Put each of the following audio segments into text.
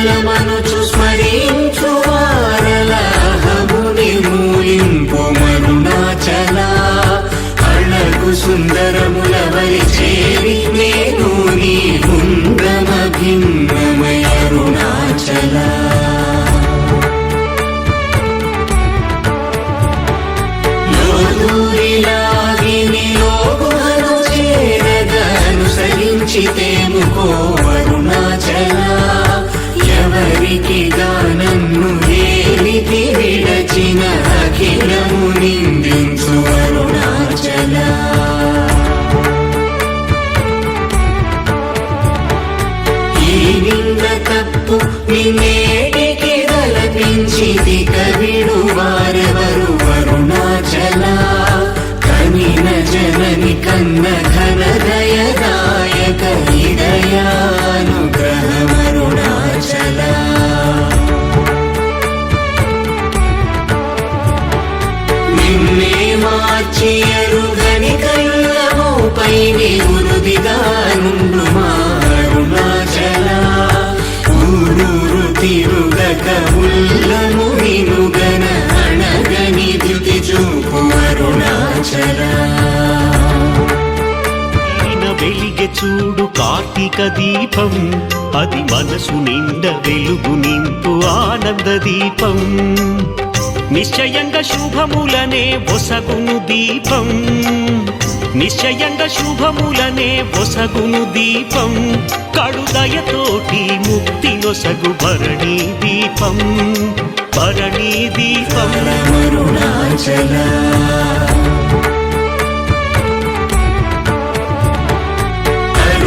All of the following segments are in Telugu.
మంగళమనుచు స్మరించు వారలాహముని మూలింపు మరుణాచల. అళగు సుందరముల వరి చేరి నేను నీ బృందమ భిన్నమయ అరుణాచల. లోదూరిలాగిని లోగుహను చేరగా అనుసరించితేము కోవరుణాచల ఎవరికి ఏలికి విడచిన అఖిలము నిందించు అరుణాచల. ఈ నింద తప్పు నిన్నేటికి తలపించి కవిడు వారెవరు? అరుణాచల. కనిన జనని కన్న పైన వెలిగె చూడు కార్తీక దీపం. అది మనసు నిండ వెలుగు నింపు ఆనంద దీపం. నిశ్చయంగా శుభములనే ఒసగును దీపం. నిశ్చయంగా శుభములనే ఒసగును దీపం. కడుదయతోటి ముక్తి నొసగు భరణీ దీపం. భరణీ దీపం. అరుణాచల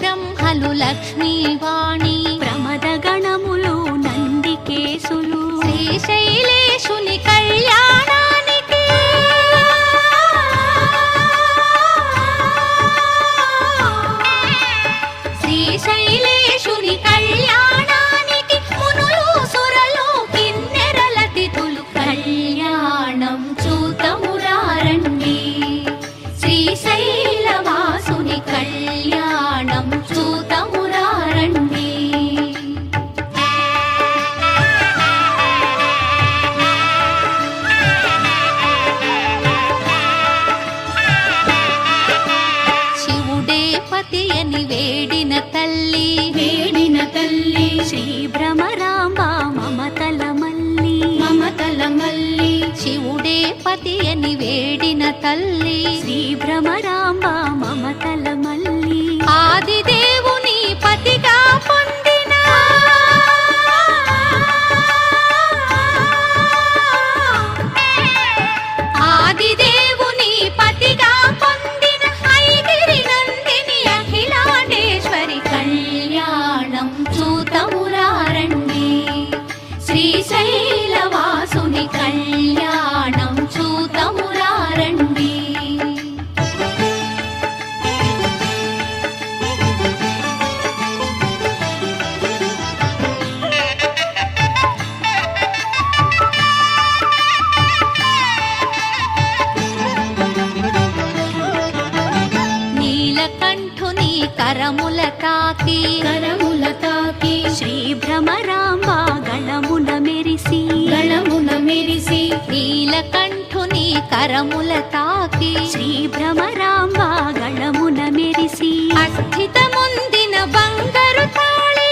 శ్రీహరి బ్రహ్మలు అని వేడిన తల్లి. వేడిన తల్లి. శ్రీ భ్రమరాంబ మమతల మల్లి. మమతల మల్లి. శివుడే పతి అని వేడిన తల్లి. శ్రీ భ్రమరాంబ కరముల తాకి కరముల తాకి శ్రీ భ్రమరాంబా గళమున మెరిసి గళమున మెరిసి నీలకంఠుని కరముల తాకి శ్రీ భ్రమరాంబా గళమున మెరిసి. అస్థితముందిన బంగారు తాళి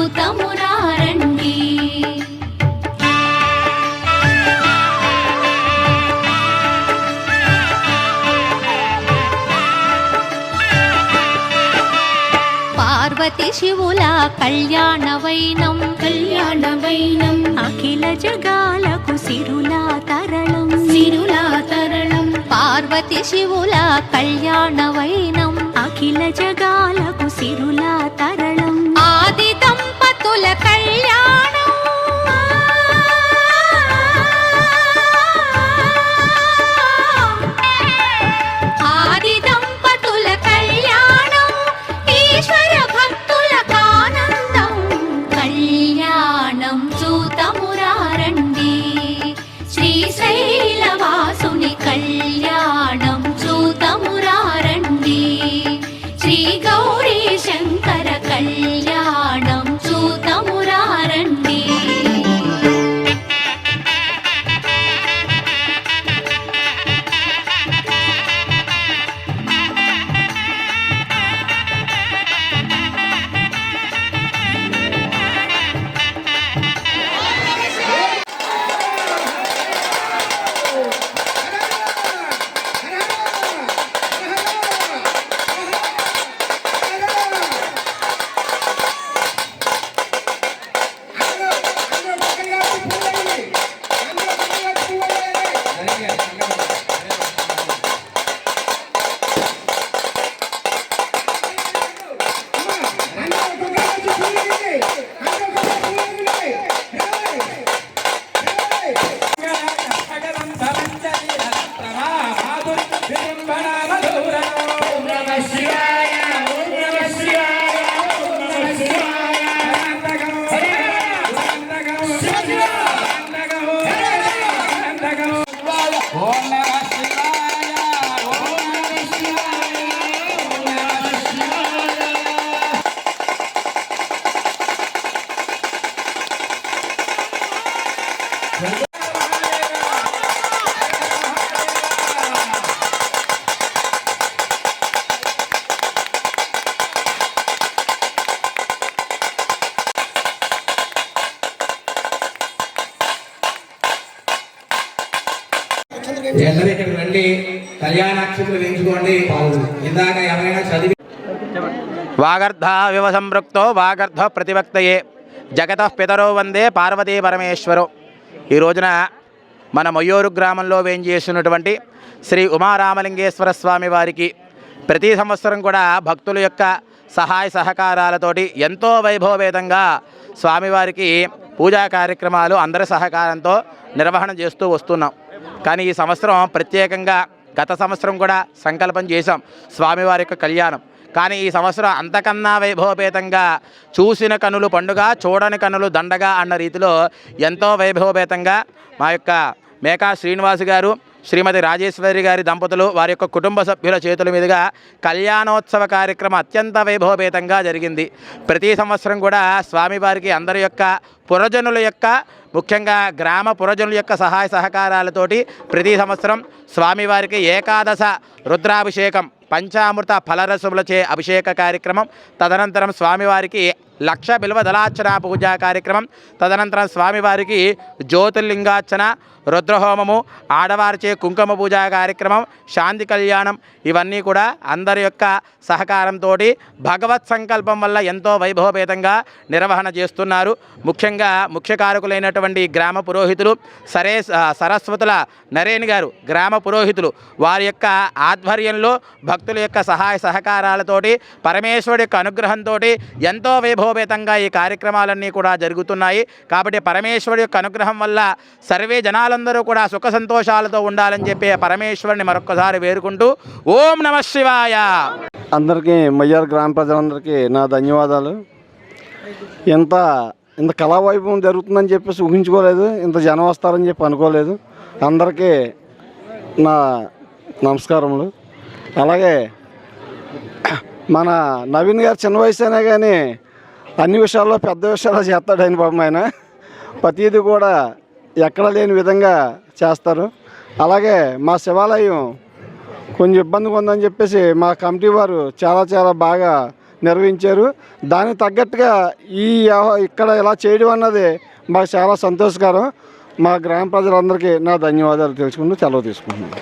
కళ్యాణం చూతమురారండి పార్వతి శివుల కళ్యాణ వైనం కళ్యాణ వైనం అఖిల జగాలకు సిరులా తరళం సిరులా తరళం పార్వతి శివుల కళ్యాణ వైనం అఖిల జగాలకు సిరులా ఇక్కడికి రండి వేయించుకోండి. ఇందాక ఎవరైనా చదివి వాగర్ధ వివ సంపృక్తో వాగర్ధ ప్రతివక్తయే జగత పితరో వందే పార్వతీ పరమేశ్వరు. ఈ రోజున మన మయూరు గ్రామంలో వేంచేసినటువంటి శ్రీ ఉమారామలింగేశ్వర స్వామి వారికి ప్రతి సంవత్సరం కూడా భక్తుల యొక్క సహాయ సహకారాలతోటి ఎంతో వైభవవేదంగా స్వామివారికి పూజా కార్యక్రమాలు అందరి సహకారంతో నిర్వహణ చేస్తూ వస్తున్నాం. కానీ ఈ సంవత్సరం ప్రత్యేకంగా గత సంవత్సరం కూడా సంకల్పం చేశాం స్వామివారి యొక్క కళ్యాణం. కానీ ఈ సంవత్సరం అంతకన్నా వైభవపేతంగా చూసిన కనులు పండుగ చూడని కనులు దండగా అన్న రీతిలో ఎంతో వైభవపేతంగా మా యొక్క మేకా శ్రీనివాస్ గారు శ్రీమతి రాజేశ్వరి గారి దంపతులు వారి యొక్క కుటుంబ సభ్యుల చేతుల మీదుగా కళ్యాణోత్సవ కార్యక్రమం అత్యంత వైభవపేతంగా జరిగింది. ప్రతి సంవత్సరం కూడా స్వామివారికి అందరి యొక్క పురజనుల యొక్క ముఖ్యంగా గ్రామ పురజనుల యొక్క సహాయ సహకారాలతోటి ప్రతి సంవత్సరం స్వామివారికి ఏకాదశ రుద్రాభిషేకం పంచామృత ఫలరసములచే అభిషేక కార్యక్రమం తదనంతరం స్వామివారికి లక్ష బిల్వ దళార్చన పూజా కార్యక్రమం తదనంతరం స్వామివారికి జ్యోతిర్లింగార్చన రుద్రహోమము ఆడవారిచే కుంకుమ పూజా కార్యక్రమం శాంతి కళ్యాణం ఇవన్నీ కూడా అందరి యొక్క సహకారంతో భగవత్ సంకల్పం వల్ల ఎంతో వైభవభేదంగా నిర్వహణ చేస్తున్నారు. ముఖ్యంగా ముఖ్య కారకులైనటువంటి గ్రామ పురోహితులు సరే సరస్వతుల నరేణ్ గారు గ్రామ పురోహితులు వారి యొక్క ఆధ్వర్యంలో భక్తుల యొక్క సహాయ సహకారాలతోటి పరమేశ్వరుడి యొక్క అనుగ్రహంతో ఎంతో వైభవపేతంగా ఈ కార్యక్రమాలన్నీ కూడా జరుగుతున్నాయి. కాబట్టి పరమేశ్వరుడి యొక్క అనుగ్రహం వల్ల సర్వే జనాలందరూ కూడా సుఖ సంతోషాలతో ఉండాలని చెప్పి పరమేశ్వరుని మరొకసారి వేరుకుంటూ ఓం నమ శివాయ. అందరికీ మయ్యార్ గ్రామ ప్రజలందరికీ నా ధన్యవాదాలు. ఎంత ఇంత కళావైభవం జరుగుతుందని చెప్పేసి ఊహించుకోలేదు ఇంత జనం వస్తారని చెప్పి అనుకోలేదు. అందరికీ నా నమస్కారములు. అలాగే మన నవీన్ గారు చిన్న వయసు అయినా కానీ అన్ని విషయాల్లో పెద్ద విషయాలు చేస్తాడు ఆయన పాపం ఆయన. ప్రతిదీ కూడా ఎక్కడ లేని విధంగా చేస్తారు. అలాగే మా శివాలయం కొంచెం ఇబ్బందిగా ఉందని చెప్పేసి మా కమిటీ వారు చాలా చాలా బాగా నిర్వహించారు. దానికి తగ్గట్టుగా ఈ ఇక్కడ ఇలా చేయడం అన్నది మాకు చాలా సంతోషకరం. మా గ్రామ ప్రజలందరికీ నా ధన్యవాదాలు తెలుసుకుంటూ సెలవు తీసుకుంటున్నాను.